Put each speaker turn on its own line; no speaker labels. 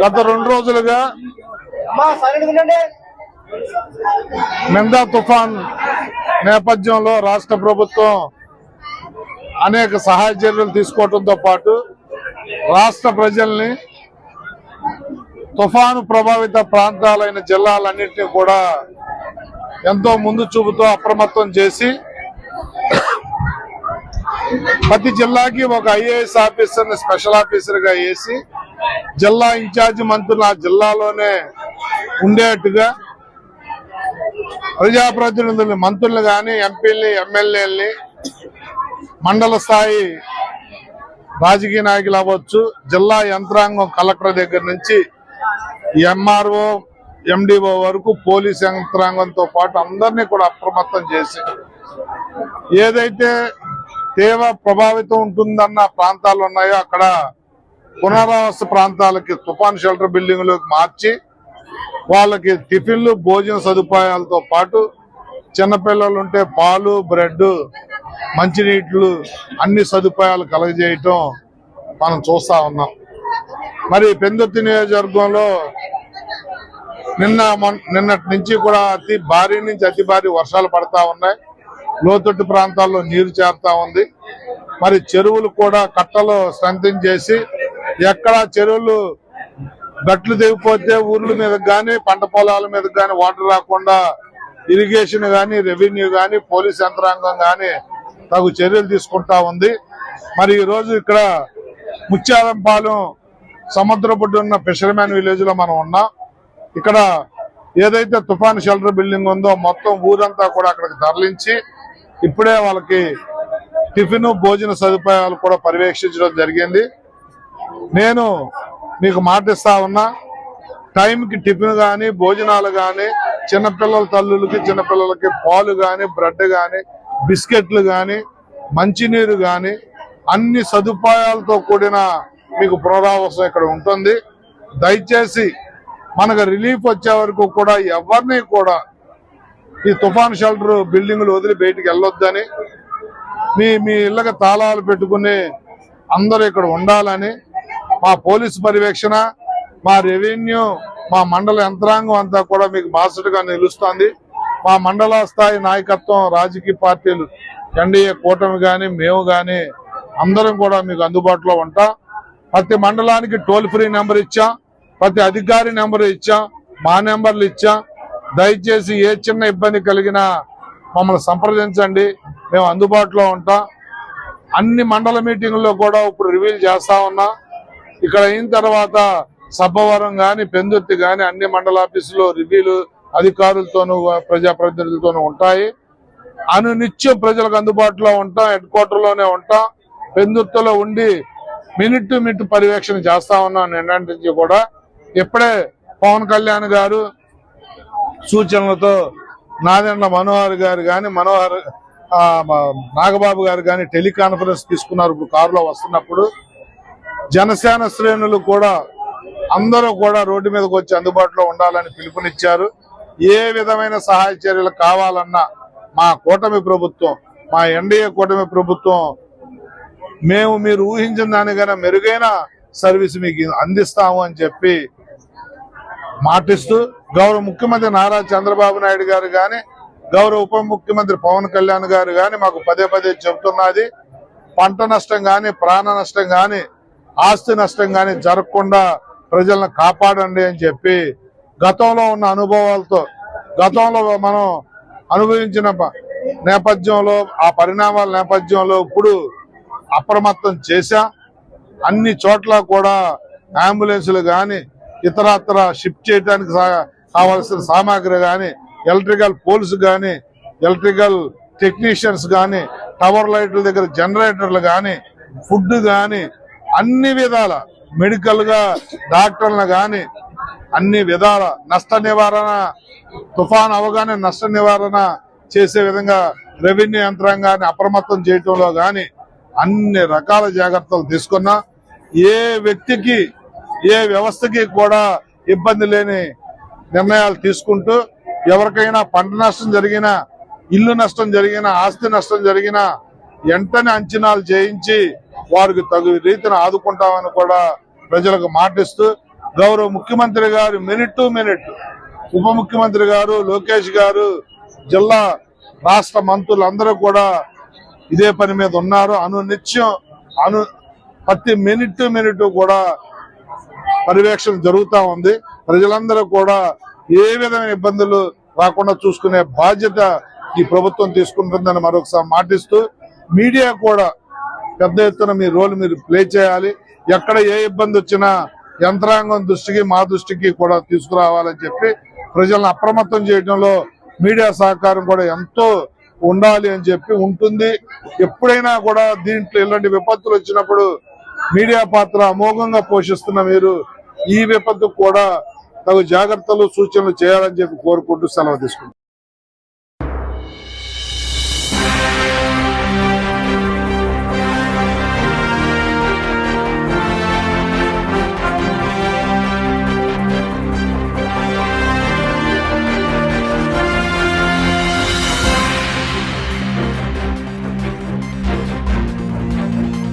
గత రెండు రోజులుగా నిందా తుఫాన్ నేపథ్యంలో రాష్ట్ర ప్రభుత్వం అనేక సహాయ చర్యలు తీసుకోవడంతో పాటు రాష్ట్ర ప్రజల్ని తుఫాను ప్రభావిత ప్రాంతాలైన జిల్లాలన్నింటినీ కూడా ఎంతో ముందు చూపుతో అప్రమత్తం చేసి ప్రతి జిల్లాకి ఒక ఐఏఎస్ ఆఫీసర్ని స్పెషల్ ఆఫీసర్గా వేసి జిల్లా ఇన్ఛార్జి మంత్రులు ఆ జిల్లాలోనే ఉండేట్టుగా ప్రజాప్రతినిధుల్ని మంత్రులు గాని ఎంపీల్ని ఎమ్మెల్యేలని మండల స్థాయి రాజకీయ నాయకులు అవ్వచ్చు. జిల్లా యంత్రాంగం కలెక్టర్ దగ్గర నుంచి ఎంఆర్ఓ ఎండిఓ వరకు పోలీస్ యంత్రాంగంతో పాటు అందరినీ కూడా అప్రమత్తం చేసి ఏదైతే తీవ్ర ప్రభావితం ఉంటుందన్న ప్రాంతాలు ఉన్నాయో అక్కడ పునరావాస ప్రాంతాలకి తుఫాన్ షెల్టర్ బిల్డింగ్లోకి మార్చి వాళ్ళకి టిఫిన్లు భోజన సదుపాయాలతో పాటు చిన్నపిల్లలు ఉంటే పాలు బ్రెడ్ మంచినీళ్ళు అన్ని సదుపాయాలు కలగజేయటం మనం చూస్తా ఉన్నాం. మరి పెందుర్తి నియోజకవర్గంలో నిన్న నిన్నటి నుంచి కూడా అతి భారీ నుంచి అతి భారీ వర్షాలు పడతా ఉన్నాయి. లోతట్టు ప్రాంతాల్లో నీరు చేరుతా ఉంది. మరి చెరువులు కూడా కట్టలు స్ట్రెంథింగ్ చేసి ఎక్కడ చెరువులు గట్లు తెగిపోతే ఊర్ల మీద కానీ పంట పొలాల మీద కానీ వాటర్ రాకుండా ఇరిగేషన్ గాని రెవెన్యూ గాని పోలీస్ యంత్రాంగం కానీ తగు చర్యలు తీసుకుంటా ఉంది. మరి ఈ రోజు ఇక్కడ ముత్యాలంపాలెం సముద్రపుడ్డు ఉన్న ఫిషర్మ్యాన్ విలేజ్లో మనం ఉన్నాం. ఇక్కడ ఏదైతే తుఫాన్ షెల్టర్ బిల్డింగ్ ఉందో మొత్తం ఊరంతా కూడా అక్కడికి తరలించి ఇప్పుడే వాళ్ళకి టిఫిన్ భోజన సదుపాయాలు కూడా పర్యవేక్షించడం జరిగింది. నేను మీకు మాటిస్తా ఉన్నా టైంకి టిఫిన్ కానీ భోజనాలు కానీ చిన్నపిల్లల తల్లులకి చిన్నపిల్లలకి పాలు కానీ బ్రెడ్ కానీ బిస్కెట్లు కానీ మంచినీరు కానీ అన్ని సదుపాయాలతో కూడిన మీకు పునరావాసం ఇక్కడ ఉంటుంది. దయచేసి మనకు రిలీఫ్ వచ్చే వరకు కూడా ఎవరిని కూడా ఈ తుఫాన్ షెల్టర్ బిల్డింగ్లు వదిలి బయటికి వెళ్ళొద్దని మీ మీ ఇళ్ళకి తాళాలు పెట్టుకుని అందరూ ఇక్కడ ఉండాలని మా పోలీసు పర్యవేక్షణ మా రెవెన్యూ మా మండల యంత్రాంగం అంతా కూడా మీకు బాసటగా నిలుస్తోంది. మా మండల స్థాయి నాయకత్వం రాజకీయ పార్టీలు ఎన్డీఏ కూటమి కానీ మేము కానీ అందరం కూడా మీకు అందుబాటులో ఉంటాం. ప్రతి మండలానికి టోల్ ఫ్రీ నెంబర్ ఇచ్చాం ప్రతి అధికారి నెంబర్ ఇచ్చాం మా నెంబర్లు ఇచ్చాం. దయచేసి ఏ చిన్న ఇబ్బంది కలిగినా మమ్మల్ని సంప్రదించండి. మేము అందుబాటులో ఉంటాం. అన్ని మండల మీటింగుల్లో కూడా ఇప్పుడు రివీల్ చేస్తా ఉన్నాం. ఇక్కడ అయిన తర్వాత సబ్బవరం కానీ పెందుర్తి కానీ అన్ని మండల ఆఫీసులో రివ్యూలు అధికారులతోనూ ప్రజాప్రతినిధులతోనూ ఉంటాయి. అను నిత్యం ప్రజలకు అందుబాటులో ఉంటాం హెడ్ క్వార్టర్లోనే ఉంటాం. పెందుర్తిలో ఉండి మినిట్ టు మినిట్ పర్యవేక్షణ చేస్తా ఉన్నాం నిన్నటి నుంచి కూడా. ఇప్పుడే పవన్ కళ్యాణ్ గారు సూచనలతో నాదెండ్ల మనోహర్ గారు కానీ మనోహర్ నాగబాబు గారు కానీ టెలికాన్ఫరెన్స్ తీసుకున్నారు. ఇప్పుడు కారులో వస్తున్నప్పుడు జనసేన శ్రేణులు కూడా అందరూ కూడా రోడ్డు మీదకి వచ్చి అందుబాటులో ఉండాలని పిలుపునిచ్చారు. ఏ విధమైన సహాయ చర్యలు కావాలన్నా మా కూటమి ప్రభుత్వం మా ఎన్డీఏ కూటమి ప్రభుత్వం మేము మీరు ఊహించిన దానికైనా మెరుగైన సర్వీస్ మీకు అందిస్తాము అని చెప్పి మాటిస్తూ గౌరవ ముఖ్యమంత్రి నారా చంద్రబాబు నాయుడు గారు కానీ గౌరవ ఉప ముఖ్యమంత్రి పవన్ కళ్యాణ్ గారు కానీ మాకు పదే పదే చెబుతున్నది పంట నష్టం కానీ ప్రాణ నష్టం కానీ ఆస్తి నష్టం కానీ జరగకుండా ప్రజలను కాపాడండి అని చెప్పి గతంలో ఉన్న అనుభవాలతో గతంలో మనం అనుభవించిన ప- నేపథ్యంలో ఆ పరిణామాల నేపథ్యంలో ఇప్పుడు అప్రమత్తం చేశాం. అన్ని చోట్ల కూడా అంబులెన్సులు కానీ ఇతరత్ర షిఫ్ట్ చేయడానికి సా- కావాల్సిన సామాగ్రి కానీ ఎలక్ట్రికల్ పోల్స్ కానీ ఎలక్ట్రికల్ టెక్నీషియన్స్ కానీ టవర్ లైట్ల దగ్గర జనరేటర్లు కానీ ఫుడ్ కానీ అన్ని విధాల మెడికల్గా డాక్టర్లు కానీ అన్ని విధాల నష్ట నివారణ తుఫాన్ అవగానే నష్ట నివారణ చేసే విధంగా రెవెన్యూ యంత్రాంగాన్ని అప్రమత్తం చేయటంలో కానీ అన్ని రకాల జాగ్రత్తలు తీసుకున్నా ఏ వ్యక్తికి ఏ వ్యవస్థకి కూడా ఇబ్బంది లేని నిర్ణయాలు తీసుకుంటూ ఎవరికైనా పంట నష్టం జరిగినా ఇల్లు నష్టం జరిగినా ఆస్తి నష్టం జరిగినా వెంటనే అంచనాలు చేయించి వారికి తగు రీతిని ఆదుకుంటామని కూడా ప్రజలకు మాటిస్తూ గౌరవ ముఖ్యమంత్రి గారు మినిట్ టు మినిట్ ఉప ముఖ్యమంత్రి గారు లోకేష్ గారు జిల్లా రాష్ట్ర మంత్రులందరూ కూడా ఇదే పని మీద ఉన్నారు. అను నిత్యం అను ప్రతి మినిట్ టు మినిట్ కూడా పర్యవేక్షణ జరుగుతూ ఉంది. ప్రజలందరూ కూడా ఏ విధమైన ఇబ్బందులు రాకుండా చూసుకునే బాధ్యత ఈ ప్రభుత్వం తీసుకుంటుందని మరొకసారి మాటిస్తూ మీడియా కూడా పెద్ద ఎత్తున మీ రోల్ మీరు ప్లే చేయాలి. ఎక్కడ ఏ ఇబ్బంది వచ్చినా యంత్రాంగం దృష్టికి మా దృష్టికి కూడా తీసుకురావాలని చెప్పి ప్రజలను అప్రమత్తం చేయడంలో మీడియా సహకారం కూడా ఎంతో ఉండాలి అని చెప్పి ఉంటుంది. ఎప్పుడైనా కూడా దీంట్లో ఇలాంటి విపత్తులు వచ్చినప్పుడు మీడియా పాత్ర అమోఘంగా పోషిస్తున్న మీరు ఈ విపత్తు కూడా తగు జాగ్రత్తలు సూచనలు చేయాలని చెప్పి కోరుకుంటూ సెలవు తీసుకుంటాం